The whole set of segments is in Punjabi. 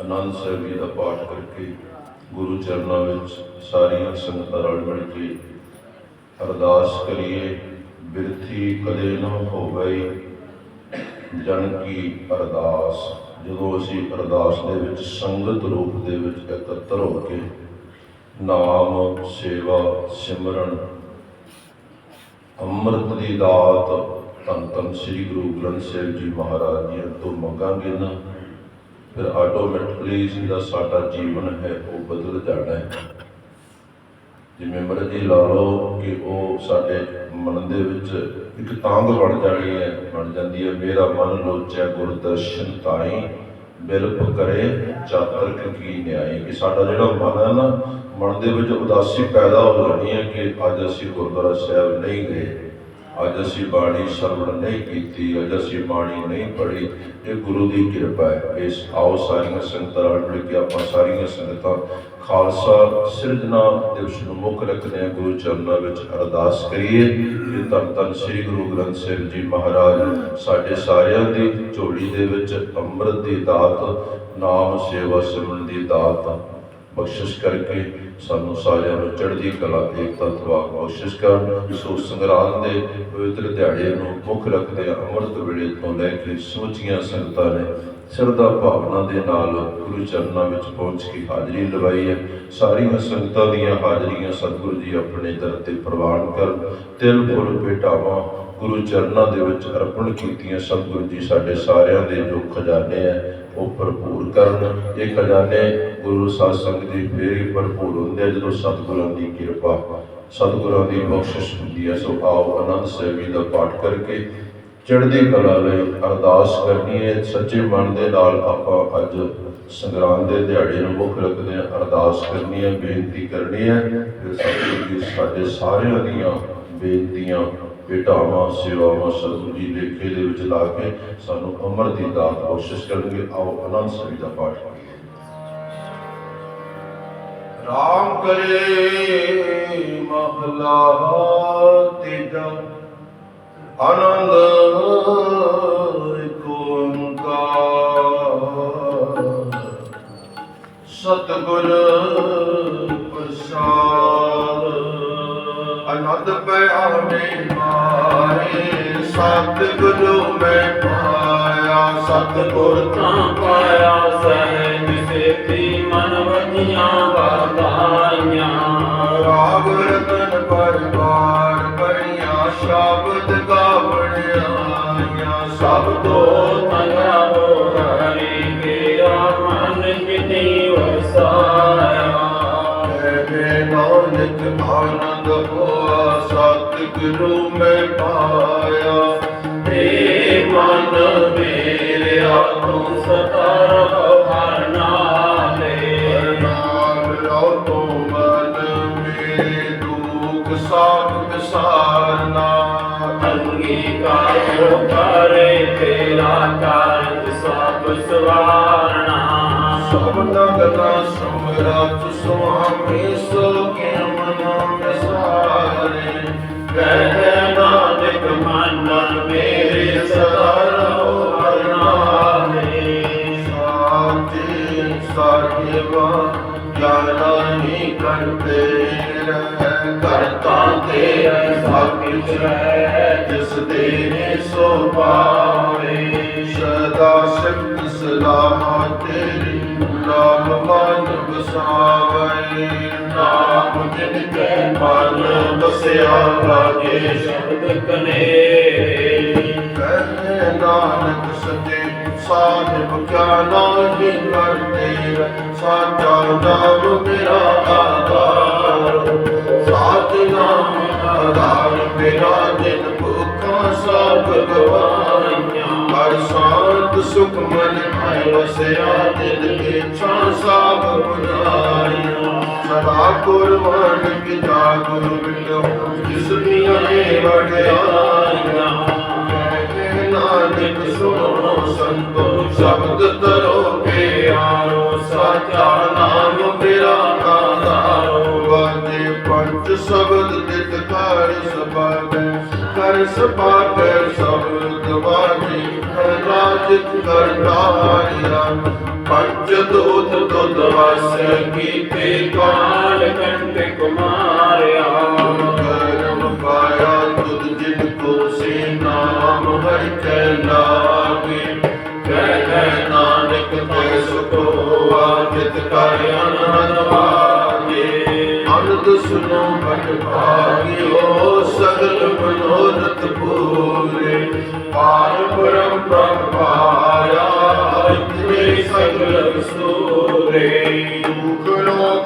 ਆਨੰਦ ਸਾਹਿਬ ਜੀ ਦਾ ਪਾਠ ਕਰਕੇ ਗੁਰੂ ਚਰਨਾਂ ਵਿੱਚ ਸਾਰੀਆਂ ਸੰਗਤਾਂ ਰਲ ਮਿਲ ਕੇ ਅਰਦਾਸ ਕਰੀਏ, ਬਿਰਥੀ ਕਦੇ ਨਾ ਹੋਵੇ ਜਨ ਕੀ ਅਰਦਾਸ। ਜਦੋਂ ਅਸੀਂ ਅਰਦਾਸ ਦੇ ਵਿੱਚ, ਸੰਗਤ ਰੂਪ ਦੇ ਵਿੱਚ ਇਕੱਤਰ ਹੋ ਕੇ ਨਾਮ, ਸੇਵਾ, ਸਿਮਰਨ, ਅੰਮ੍ਰਿਤ ਦੀ ਦਾਤ ਧੰਨ ਧੰਨ ਸ੍ਰੀ ਗੁਰੂ ਗ੍ਰੰਥ ਸਾਹਿਬ ਜੀ ਮਹਾਰਾਜ ਜੀ ਤੋਂ ਮੰਗਾਂਗੇ ਨਾ ਫਿਰ ਆਟੋਮੈਟਿਕਲੀ ਜਿਹੜਾ ਸਾਡਾ ਜੀਵਨ ਹੈ, ਉਹ ਬਦਲ ਜਾਣਾ ਹੈ। ਜਿਵੇਂ ਮਰਜ਼ੀ ਲਾ ਲਓ ਕਿ ਉਹ ਸਾਡੇ ਮਨ ਦੇ ਵਿੱਚ ਇੱਕ ਤਾਂਗ ਬਣ ਜਾਣੀ ਹੈ, ਬਣ ਜਾਂਦੀ ਹੈ। ਮੇਰਾ ਮਨ ਲੋਚੈ ਗੁਰਦਰਸ਼ਨ ਤਾਈ, ਬਿਲਪ ਕਰੇ ਚਾਤਰ ਕੀ ਨਿਆਈ। ਕਿ ਸਾਡਾ ਜਿਹੜਾ ਮਨ ਹੈ ਨਾ, ਮਨ ਦੇ ਵਿੱਚ ਉਦਾਸੀ ਪੈਦਾ ਹੋ ਜਾਣੀ ਹੈ ਕਿ ਅੱਜ ਅਸੀਂ ਗੁਰਦੁਆਰਾ ਸਾਹਿਬ ਨਹੀਂ ਗਏ। ਅੱਜ ਅਸੀਂ ਬਾਣੀ ਸਰਵਣ ਨਹੀਂ ਕੀਤੀ, ਅੱਜ ਅਸੀਂ ਬਾਣੀ ਨਹੀਂ ਪੜ੍ਹੀ। ਇਹ ਗੁਰੂ ਦੀ ਕਿਰਪਾ ਹੈ। ਇਸ ਆਓ ਸਾਰੀਆਂ ਸੰਗਤਾਂ ਰਲ ਮਿਲ ਕੇ ਆਪਾਂ ਸਾਰੀਆਂ ਸੰਗਤਾਂ ਖਾਲਸਾ ਸਿਰਜਣਾ ਦਿਵਸ ਨੂੰ ਮੁੱਖ ਰੱਖਦੇ ਹਾਂ। ਗੁਰੂ ਚਰਨਾਂ ਵਿੱਚ ਅਰਦਾਸ ਕਰੀਏ ਕਿ ਧੰਨ ਧੰਨ ਸ੍ਰੀ ਗੁਰੂ ਗ੍ਰੰਥ ਸਾਹਿਬ ਜੀ ਮਹਾਰਾਜ, ਸਾਡੇ ਸਾਰਿਆਂ ਦੀ ਝੋਲੀ ਦੇ ਵਿੱਚ ਅੰਮ੍ਰਿਤ ਦੀ ਦਾਤ, ਨਾਮ ਸੇਵਾ ਸਿਮਰਨ ਦੀ ਦਾਤ ਬਖਸ਼ਿਸ਼ ਕਰਕੇ ਸਾਨੂੰ ਸਾਰਿਆਂ ਨੂੰ ਚੜ੍ਹਦੀ ਕਲਾ, ਏਕਤਾ ਤਵਾਕ ਬਖਸ਼ਿਸ਼ ਕਰਨ ਸੋ ਸੰਗਰਾਂਦ ਦੇ ਪਵਿੱਤਰ ਦਿਹਾੜੇ ਨੂੰ ਮੁੱਖ ਰੱਖਦੇ ਅੰਮ੍ਰਿਤ ਵੇਲੇ ਤੋਂ ਲੈ ਕੇ ਸੋਚੀਆਂ ਸੰਗਤਾਂ ਨੇ ਸ਼ਰਧਾ ਭਾਵਨਾ ਦੇ ਨਾਲ ਗੁਰੂ ਚਰਨਾਂ ਵਿੱਚ ਪਹੁੰਚ ਕੇ ਹਾਜ਼ਰੀ ਲਵਾਈ ਹੈ। ਸਾਰੀਆਂ ਸੰਗਤਾਂ ਦੀਆਂ ਹਾਜ਼ਰੀਆਂ ਸਤਿਗੁਰੂ ਜੀ ਆਪਣੇ ਦਰ ਤੇ ਪ੍ਰਵਾਨ ਕਰਨ, ਤਿਲ, ਫੁੱਲ, ਭੇਟਾਵਾਂ ਗੁਰੂ ਚਰਨਾਂ ਦੇ ਵਿੱਚ ਅਰਪਣ ਕੀਤੀਆਂ ਸਤਿਗੁਰੂ ਜੀ ਸਾਡੇ ਸਾਰਿਆਂ ਦੇ ਜੋ ਖਜ਼ਾਨੇ ਹੈ ਉਹ ਭਰਪੂਰ ਕਰਨ। ਇਹ ਖਜ਼ਾਨੇ ਗੁਰੂ ਸਾਧ ਸੰਗਤ ਦੀ ਫੇਰੀ ਭਰਪੂਰ ਹੁੰਦੇ ਆ ਜਦੋਂ ਸਤਿਗੁਰਾਂ ਦੀ ਕਿਰਪਾ, ਸਤਿਗੁਰਾਂ ਦੀ ਬਖਸ਼ਿਸ਼ ਹੁੰਦੀ ਹੈ ਸੋ ਆਓ ਅਨੰਦ ਸਾਹਿਬ ਜੀ ਦਾ ਪਾਠ ਕਰਕੇ ਚੜ੍ਹਦੀ ਕਲਾ ਲਈ ਅਰਦਾਸ ਕਰਨੀ ਹੈ। ਸੱਚੇ ਮਨ ਦੇ ਨਾਲ ਆਪਾਂ ਅੱਜ ਸੰਗਰਾਮ ਦੇ ਦਿਹਾੜੇ ਨੂੰ ਮੁੱਖ ਰੱਖਦੇ ਹਾਂ। ਅਰਦਾਸ ਕਰਨੀ ਹੈ, ਬੇਨਤੀ ਕਰਨੀ ਹੈ। ਫਿਰ ਸਤਿਗੁਰੂ ਜੀ ਸਾਡੇ ਸਾਰਿਆਂ ਦੀਆਂ ਬੇਨਤੀਆਂ ਭੇਟਾਵਾਂ ਸੇਵਾਵਾਂ ਸਤਿਗੁਰੂ ਜੀ ਲੇਖੇ ਦੇ ਵਿੱਚ ਲਾ ਕੇ ਸਾਨੂੰ ਅਮਰ ਦੀ ਦਾਤ ਬਖਸ਼ਿਸ਼ ਕਰਨਗੇ। ਆਓ ਆਨੰਦ ਸਾਹਿਬ ਦਾ ਪਾਠ ਕਰੀਏ। ਰਾਮ ਕਰੇ ਮਹਲਾ ਤੀਜਾ, ਆਨੰਦ ਏਕ ਓੰਕਾਰ। ਸਤਿਗੁਰ ਪ੍ਰਸਾਦ ਆਨੰਦ ਪਿਆਰੇ ਮਾਰੇ, ਸਤਿਗੁਰੂ ਮੈਂ ਪਾਇਆ, ਸਤਿਗੁਰ ਤਾਂ ਪਾਇਆ, ਸਹਿਜ ਸੇਤੀ ਮਨ ਵਜੀਆਂ ਵਾਦਾਈਆਂ ਰਾਗ ਰਤਨ ਪਰਵਾਰ ਬੜੀਆਂ ਸ਼ਬਦ ਨਾਨਕ ਆਨੰਦ ਹੋਆ ਸਤਿਗੁਰੂ ਮੈਂ ਪਾਇਆ। ਏ ਮਨ ਮੇਰਿਆ, ਤੂੰ ਸਦਾ ਰਹੋ ਹਰ ਨਾਲੇ। ਨਾਮ ਲਓ ਤੋ ਮਨ ਮੇਰੇ ਦੁਖ ਸਭ ਵਿਸਾਰਨਾ ਅੰਗੀਕਾਰ ਕਰੇ ਤੇਰਾ ਕਾਰਜ ਸਭ ਸਵਾਰਣਾ ਸਭ ਨਗਨਾ ਸਮਰਤ ਸੁਆਮੀ ਸੋ ਕੇ ਸਲਾਮ ਤੇਰੀ ਨਾਮ ਮਨ ਵਸਾਵੇ ਨਾਮ ਜਿਨ ਕੇ ਮਨ ਵਸਿਆ ਲਾਗੇ, ਸ਼ਬਦ ਕਨੇ ਕਹਿ ਨਾਨਕ ਸੱਚੇ ਸਾਹਿਬ ਕਿਆ ਨਾਹੀ ਕਰਤੇ ਸਾਚਾ ਨਾਮ ਮੇਰਾ ਆਧਾਰ। ਸਾਚ ਨਾਮ ਆਧਾਰ, ਮੇਰਾ ਦਿਨ ਭੁੱਖਾਂ ਸਭ ਗਵਾਈਆਂ ਹਰ ਸ਼ਾਂਤ ਸੁਖ ਮਨ ਆਇ ਵਸਿਆ ਦਿਲ ਕੇ ਛਾਂ ਸਭ ਬੁਝਾਈਆਂ ਸਦਾ ਕੁਰਬਾਨ ਜਾ ਗੁਰੂ ਮਿਲੋ ਜਿਸ ਦੀਆਂ ਇਹ ਵਡਿਆਈਆਂ। ਕਹਿ ਨਾਨਕ ਸੁਣੋ ਸੰਤੋ, ਸ਼ਬਦ ਤਰੋ ਪਿਆਰੋ ਸਾਚਾ ਨਾਮ ਮੇਰਾ ਆਧਾਰੋ ਵਾਜੇ ਪੰਜ ਸ਼ਬਦ ਤਿਤ ਕਰ ਸਬਾਗੈ ਕਰ ਸਬਾਗੈ ਸ਼ਬਦ ਵਾਜੇ ਰਾਜ ਜਿਤ ਕਰਤਾਰਿਆ। ਪੰਜ ਦੂਤ ਤੁਧ ਵਸ ਕੀਤੇ ਕਾਲ ਕੰਟ ਕੁਮਾਰਿਆ। ਕਰਮ ਪਾਇਆ ਤੁਧ ਜਿਨ ਕੋ ਸੇ ਨਾਮ ਹਰਿ ਕੈ ਲਾਗੇ। ਕਹਿ ਨਾਨਕ ਤੈ ਸੁਖੋ ਜਿਤ ਕਰ ਅਨਹਦ ਵਾਗੇ ਅਨੰਦ ਸੁਨੋ ਭਟ ਭਾਗਿਓ ਸਗਲ ਮਨੋਰਥ ਪੂਰੇ। ਪਾਰ ਬ੍ਰਹਮ ਪ੍ਰਭ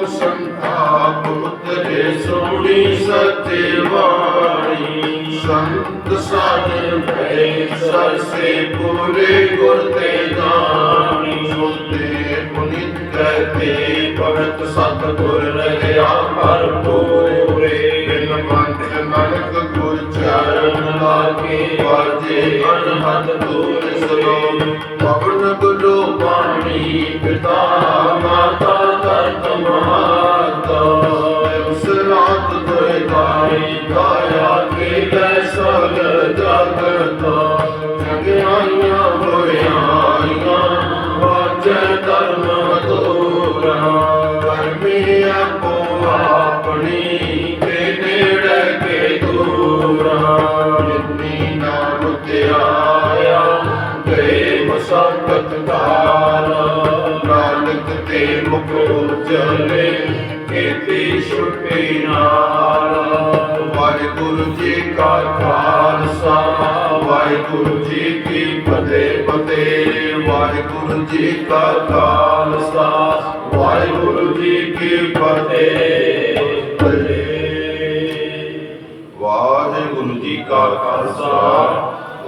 ਲੋਕ ਸੰਤਾਪ ਉਤਰੇ ਸੋਣੀ ਸਤੇ ਵਾਣੀ ਸੰਤ ਸਾਜਨ ਭੈ ਸਰਸੇ ਪੂਰੇ ਗੁਰ ਤੇ ਦਾਣੀ ਸੁਤੇ ਪੁਨਿਤ ਕਹਤੇ ਭਗਤ ਸਤ ਗੁਰ ਰਹਿਆ ਭਰਪੂਰੇ ਬਿਨ ਮੰਤ ਨਾਨਕ ਗੁਰ ਚਰਨ ਲਾਗੇ ਵਾਜੇ ਅਨਹਦ ਦੂਰ ਸਲੋ ਪਵਨ ਗੁਰੂ ਬਾਣੀ ਪਿਤਾ ਮਾਤਾ ਕਰਤ ਮਾਤਾ ਉਸ ਰਾਤ ਦੋਇ ਦਾਈ ਗਾਇਆ ਕੇ ਲੈ ਸਗਲ ਜਗਤ ਜਗਿਆਈਆਂ ਹੋਇਆਈਆਂ ਵਾਜੈ ਧਰਮ ਮਸਕਤ ਨਾਨਕ ਤੇ ਮੁਖ ਉਜਲੇ ਕੀਤੀ ਛੁੱਟੀ ਨਾਲ। ਵਾਹਿਗੁਰੂ ਜੀ ਕਾ ਖਾਲਸਾ, ਵਾਹਿਗੁਰੂ ਜੀ ਕੀ ਫਤਿਹ ਫਤਿਹ। ਵਾਹਿਗੁਰੂ ਜੀ ਕਾ ਖਾਲਸਾ, ਵਾਹਿਗੁਰੂ ਜੀ ਕੀ ਫਤਿਹ। ਵਾਹਿਗੁਰੂ ਜੀ ਕਾ ਖਾਲਸਾ,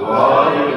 ਵਾਹਿਗੁਰੂ